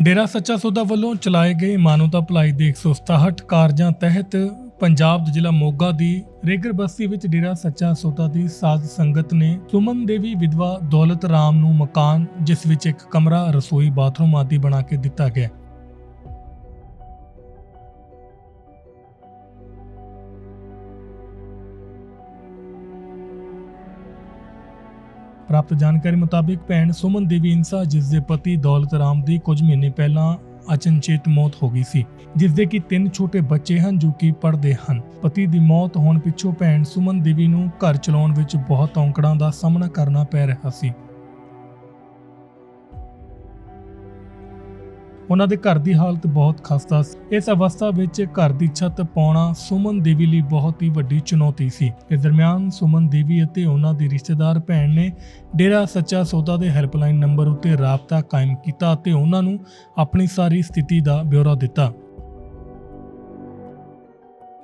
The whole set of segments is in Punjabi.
ਡੇਰਾ ਸੱਚਾ ਸੌਦਾ ਵੱਲੋਂ ਚਲਾਏ ਗਏ ਮਾਨਵਤਾ ਭਲਾਈ ਦੇ 167 ਕਾਰਜਾਂ ਤਹਿਤ ਪੰਜਾਬ ਦੇ ਜ਼ਿਲ੍ਹਾ ਮੋਗਾ ਦੀ ਰੇਗਰ ਬਸਤੀ ਵਿੱਚ ਡੇਰਾ ਸੱਚਾ ਸੌਦਾ ਦੀ ਸਾਧ ਸੰਗਤ ਨੇ ਸੁਮਨ ਦੇਵੀ ਵਿਧਵਾ ਦੌਲਤ ਰਾਮ ਨੂੰ ਮਕਾਨ, ਜਿਸ ਵਿੱਚ ਇੱਕ ਕਮਰਾ, ਰਸੋਈ, ਬਾਥਰੂਮ ਆਦਿ ਬਣਾ ਕੇ ਦਿੱਤਾ ਗਿਆ। ਪ੍ਰਾਪਤ ਜਾਣਕਾਰੀ ਮੁਤਾਬਿਕ ਭੈਣ ਸੁਮਨ ਦੇਵੀ ਇਨਸਾ ਜਿਸ ਦੇ ਪਤੀ ਦੌਲਤ ਰਾਮ ਦੀ ਕੁਝ ਮਹੀਨੇ ਪਹਿਲਾਂ ਅਚਨਚੇਤ ਮੌਤ ਹੋ ਗਈ ਸੀ, ਜਿਸ ਦੇ ਕਿ ਤਿੰਨ ਛੋਟੇ ਬੱਚੇ ਹਨ ਜੋ ਕਿ ਪੜ੍ਹਦੇ ਹਨ। ਪਤੀ ਦੀ ਮੌਤ ਹੋਣ ਪਿੱਛੋਂ ਭੈਣ ਸੁਮਨ ਦੇਵੀ ਨੂੰ ਘਰ ਚਲਾਉਣ ਵਿੱਚ ਬਹੁਤ ਔਂਕੜਾਂ ਦਾ ਸਾਹਮਣਾ ਕਰਨਾ ਪੈ ਰਿਹਾ ਸੀ। ਉਹਨਾਂ ਦੇ ਘਰ ਦੀ ਹਾਲਤ ਬਹੁਤ ਖਸਤਾ ਸੀ। ਇਸ ਅਵਸਥਾ ਵਿੱਚ ਘਰ ਦੀ ਛੱਤ ਪਾਉਣਾ ਸੁਮਨ ਦੇਵੀ ਲਈ ਬਹੁਤ ਹੀ ਵੱਡੀ ਚੁਣੌਤੀ ਸੀ। ਇਸ ਦਰਮਿਆਨ ਸੁਮਨ ਦੇਵੀ ਅਤੇ ਉਹਨਾਂ ਦੀ ਰਿਸ਼ਤੇਦਾਰ ਭੈਣ ਨੇ ਡੇਰਾ ਸੱਚਾ ਸੌਦਾ ਦੇ ਹੈਲਪਲਾਈਨ ਨੰਬਰ ਉੱਤੇ ਰਾਬਤਾ ਕਾਇਮ ਕੀਤਾ ਅਤੇ ਉਹਨਾਂ ਨੂੰ ਆਪਣੀ ਸਾਰੀ ਸਥਿਤੀ ਦਾ ਬਿਊਰਾ ਦਿੱਤਾ।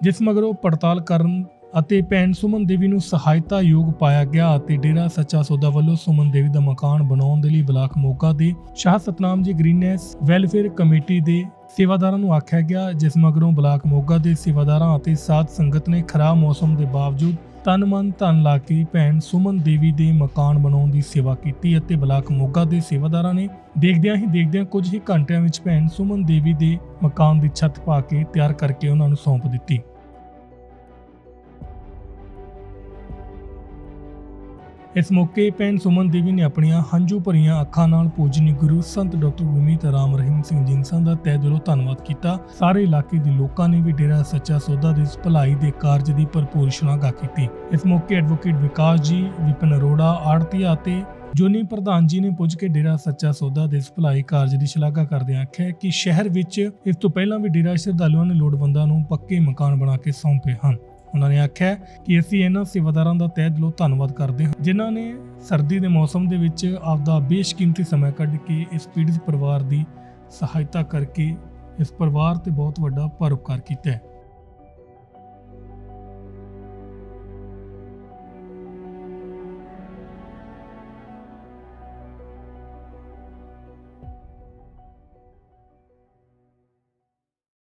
ਜਿਸ ਮਗਰੋਂ ਪੜਤਾਲ ਕਰਨ ਅਤੇ ਭੈਣ ਸੁਮਨ ਦੇਵੀ ਨੂੰ ਸਹਾਇਤਾ ਯੋਗ ਪਾਇਆ ਗਿਆ ਅਤੇ ਡੇਰਾ ਸੱਚਾ ਸੌਦਾ ਵੱਲੋਂ ਸੁਮਨ ਦੇਵੀ ਦਾ ਮਕਾਨ ਬਣਾਉਣ ਦੇ ਲਈ ਬਲਾਕ ਮੋਗਾ ਦੇ ਸ਼ਾਹ ਸਤਨਾਮ ਜੀ ਗ੍ਰੀਨੈਸ ਵੈਲਫੇਅਰ ਕਮੇਟੀ ਦੇ ਸੇਵਾਦਾਰਾਂ ਨੂੰ ਆਖਿਆ ਗਿਆ, ਜਿਸ ਮਗਰੋਂ ਬਲਾਕ ਮੋਗਾ ਦੇ ਸੇਵਾਦਾਰਾਂ ਅਤੇ ਸਾਧ ਸੰਗਤ ਨੇ ਖਰਾਬ ਮੌਸਮ ਦੇ ਬਾਵਜੂਦ ਤਨ ਮਨ ਧਨ ਲਾ ਕੇ ਭੈਣ ਸੁਮਨ ਦੇਵੀ ਦੇ ਮਕਾਨ ਬਣਾਉਣ ਦੀ ਸੇਵਾ ਕੀਤੀ ਅਤੇ ਬਲਾਕ ਮੋਗਾ ਦੇ ਸੇਵਾਦਾਰਾਂ ਨੇ ਦੇਖਦਿਆਂ ਹੀ ਦੇਖਦਿਆਂ ਕੁਝ ਹੀ ਘੰਟਿਆਂ ਵਿੱਚ ਭੈਣ ਸੁਮਨ ਦੇਵੀ ਦੇ ਮਕਾਨ ਦੀ ਛੱਤ ਪਾ ਕੇ ਤਿਆਰ ਕਰਕੇ ਉਹਨਾਂ ਨੂੰ ਸੌਂਪ ਦਿੱਤੀ। ਇਸ ਮੌਕੇ ਭੈਣ ਸੁਮਨ ਦੇਵੀ ਨੇ ਆਪਣੀਆਂ ਹੰਝੂ ਭਰੀਆਂ ਅੱਖਾਂ ਨਾਲ ਪੂਜਨੀ ਗੁਰੂ ਸੰਤ ਡਾਕਟਰ ਗੁਰਮੀਤ ਰਾਮ ਰਹੀਮ ਸਿੰਘ ਜਿੰਸਾਂ ਦਾ ਤਹਿ ਦਿਲੋਂ ਧੰਨਵਾਦ ਕੀਤਾ। ਸਾਰੇ ਇਲਾਕੇ ਦੇ ਲੋਕਾਂ ਨੇ ਵੀ ਡੇਰਾ ਸੱਚਾ ਸੌਦਾ ਦੇ ਇਸ ਭਲਾਈ ਦੇ ਕਾਰਜ ਦੀ ਭਰਪੂਰ ਸ਼ਲਾਘਾ ਕੀਤੀ। ਇਸ ਮੌਕੇ ਐਡਵੋਕੇਟ ਵਿਕਾਸ ਜੀ, ਵਿਪਨ ਅਰੋੜਾ, ਆੜਤੀਆ ਅਤੇ ਜੋਨੀ ਪ੍ਰਧਾਨ ਜੀ ਨੇ ਪੁੱਜ ਕੇ ਡੇਰਾ ਸੱਚਾ ਸੌਦਾ ਦੇ ਇਸ ਭਲਾਈ ਕਾਰਜ ਦੀ ਸ਼ਲਾਘਾ ਕਰਦਿਆਂ ਆਖਿਆ ਕਿ ਸ਼ਹਿਰ ਵਿੱਚ ਇਸ ਤੋਂ ਪਹਿਲਾਂ ਵੀ ਡੇਰਾ ਸ਼ਰਧਾਲੂਆਂ ਨੇ ਲੋੜਵੰਦਾਂ ਨੂੰ ਪੱਕੇ ਮਕਾਨ ਬਣਾ ਕੇ ਸੌਂਪੇ ਹਨ। ਉਹਨਾਂ ਨੇ ਆਖਿਆ ਕਿ ਅਸੀਂ ਇਹਨਾਂ ਸੇਵਾਦਾਰਾਂ ਦਾ ਤਹਿ ਦਿਲੋਂ ਧੰਨਵਾਦ ਕਰਦੇ ਹਾਂ। ਜਿਨ੍ਹਾਂ ਨੇ ਸਰਦੀ ਦੇ ਮੌਸਮ ਦੇ ਵਿੱਚ ਆਪਦਾ ਬੇਸ਼ਕੀਮਤੀ ਸਮਾਂ ਕੱਢ ਕੇ ਇਸ ਪੀੜਿਤ ਪਰਿਵਾਰ ਦੀ ਸਹਾਇਤਾ ਕਰਕੇ ਇਸ ਪਰਿਵਾਰ ਤੇ ਬਹੁਤ ਵੱਡਾ ਪਰਉਪਕਾਰ ਕੀਤਾ ਹੈ।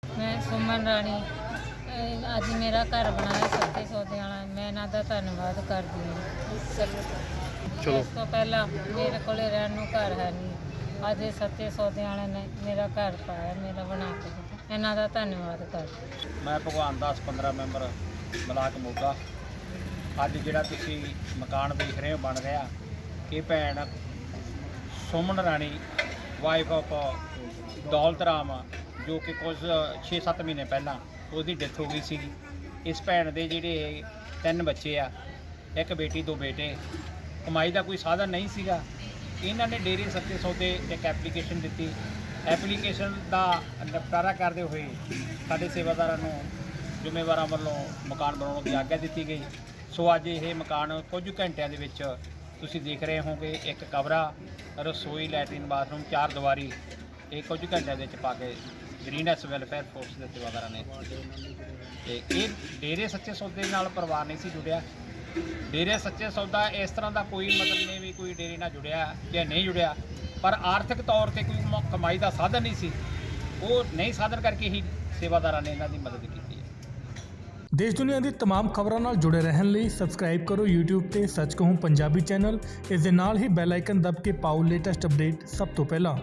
ਮੈਂ ਸੁਮਨ ਰਾਣੀ। ਅੱਜ ਮੇਰਾ ਘਰ ਬਣਾਇਆ ਸੱਤੇ ਸੌਦੇ ਵਾਲਾ। ਮੈਂ ਇਹਨਾਂ ਦਾ ਧੰਨਵਾਦ ਕਰਦੀ ਹਾਂ। ਚਲੋ। ਇਸ ਤੋਂ ਪਹਿਲਾਂ ਮੇਰੇ ਕੋਲੇ ਰਹਿਣ ਨੂੰ ਘਰ ਹੈ ਨਹੀਂ। ਅੱਜ ਇਹ ਸੱਤੇ ਸੌਦੇ ਵਾਲੇ ਨੇ ਮੇਰਾ ਘਰ ਪਾਇਆ ਮੇਰਾ ਬਣਾ ਕੇ ਦਿੱਤਾ। ਇਹਨਾਂ ਦਾ ਧੰਨਵਾਦ ਕਰਦੀ ਮੈਂ ਭਗਵਾਨ ਦਾਸ 15 ਮੈਂਬਰ ਬਲਾਕ ਮੋਗਾ। ਅੱਜ ਜਿਹੜਾ ਤੁਸੀਂ ਮਕਾਨ ਦੇਖ ਰਹੇ ਹੋ ਬਣ ਰਿਹਾ। ਇਹ ਭੈਣ ਸੁਮਨ ਰਾਣੀ ਵਾਈਫ ਆਫ ਦੌਲਤ ਰਾਮ ਜੋ ਕਿ ਕੁਝ 6-7 ਮਹੀਨੇ ਪਹਿਲਾਂ ਉਹਦੀ ਡੈਥ ਹੋ ਗਈ ਸੀ ਇਸ ਭੈਣ ਦੇ ਜਿਹੜੇ ਤਿੰਨ ਬੱਚੇ ਆ, ਇੱਕ ਬੇਟੀ, ਦੋ ਬੇਟੇ। ਕਮਾਈ ਦਾ ਕੋਈ ਸਾਧਨ ਨਹੀਂ ਸੀਗਾ। ਇਹਨਾਂ ਨੇ ਡੇਰੇ ਸੱਤੇ ਸੌਦੇ ਇੱਕ ਐਪਲੀਕੇਸ਼ਨ ਦਿੱਤੀ। ਐਪਲੀਕੇਸ਼ਨ ਦਾ ਨਿਪਟਾਰਾ ਕਰਦੇ ਹੋਏ ਸਾਡੇ ਸੇਵਾਦਾਰਾਂ ਨੂੰ ਜ਼ਿੰਮੇਵਾਰਾਂ ਵੱਲੋਂ ਮਕਾਨ ਬਣਾਉਣ ਦੀ ਆਗਿਆ ਦਿੱਤੀ ਗਈ। ਸੋ ਅੱਜ ਇਹ ਮਕਾਨ ਕੁਝ ਘੰਟਿਆਂ ਦੇ ਵਿੱਚ ਤੁਸੀਂ ਦੇਖ ਰਹੇ ਹੋਵੋਗੇ। ਇੱਕ ਕਮਰਾ, ਰਸੋਈ, ਲੈਟਰਿਨ, ਬਾਥਰੂਮ, ਚਾਰ ਦੀਵਾਰੀ ਇਹ ਕੁਝ ਘੰਟਿਆਂ ਦੇ ਵਿੱਚ ਪਾ ਕੇ ਗ੍ਰੀਨੈਸ ਵੈਲਫੇਅਰ ਫੋਰਸ ਦੇ ਸੇਵਾਦਾਰਾਂ ਨੇ ਤੇ ਇਹ ਡੇਰੇ ਸੱਚੇ ਸੌਦੇ ਨਾਲ ਪਰਿਵਾਰ ਨਹੀਂ ਸੀ ਜੁੜਿਆ ਡੇਰੇ ਸੱਚੇ ਸੌਦਾ ਇਸ ਤਰ੍ਹਾਂ ਦਾ ਕੋਈ ਮਤਲਬ ਨਹੀਂ ਵੀ ਕੋਈ ਡੇਰੇ ਨਾਲ ਜੁੜਿਆ ਜਾਂ ਨਹੀਂ ਜੁੜਿਆ ਪਰ ਆਰਥਿਕ ਤੌਰ ਤੇ ਕੋਈ ਮ- ਕਮਾਈ ਦਾ ਸਾਧਨ ਨਹੀਂ ਸੀ ਉਹ ਨਹੀਂ ਸਾਧਨ ਕਰਕੇ ਹੀ ਸੇਵਾਦਾਰਾਂ ਨੇ ਇਹਨਾਂ ਦੀ ਮਦਦ ਕੀਤੀ ਹੈ ਦੇਸ਼ ਦੁਨੀਆ ਦੀ तमाम ਖਬਰਾਂ ਨਾਲ ਜੁੜੇ ਰਹਿਣ ਲਈ ਸਬਸਕ੍ਰਾਈਬ ਕਰੋ YouTube ਤੇ ਸੱਚ ਕਹੂੰ ਪੰਜਾਬੀ ਚੈਨਲ ਇਸ ਦੇ ਨਾਲ ਹੀ ਬੈਲ ਆਈਕਨ ਦਬ ਕੇ ਪਾਓ ਲੇਟੈਸਟ ਅਪਡੇਟ ਸਭ ਤੋਂ ਪਹਿਲਾਂ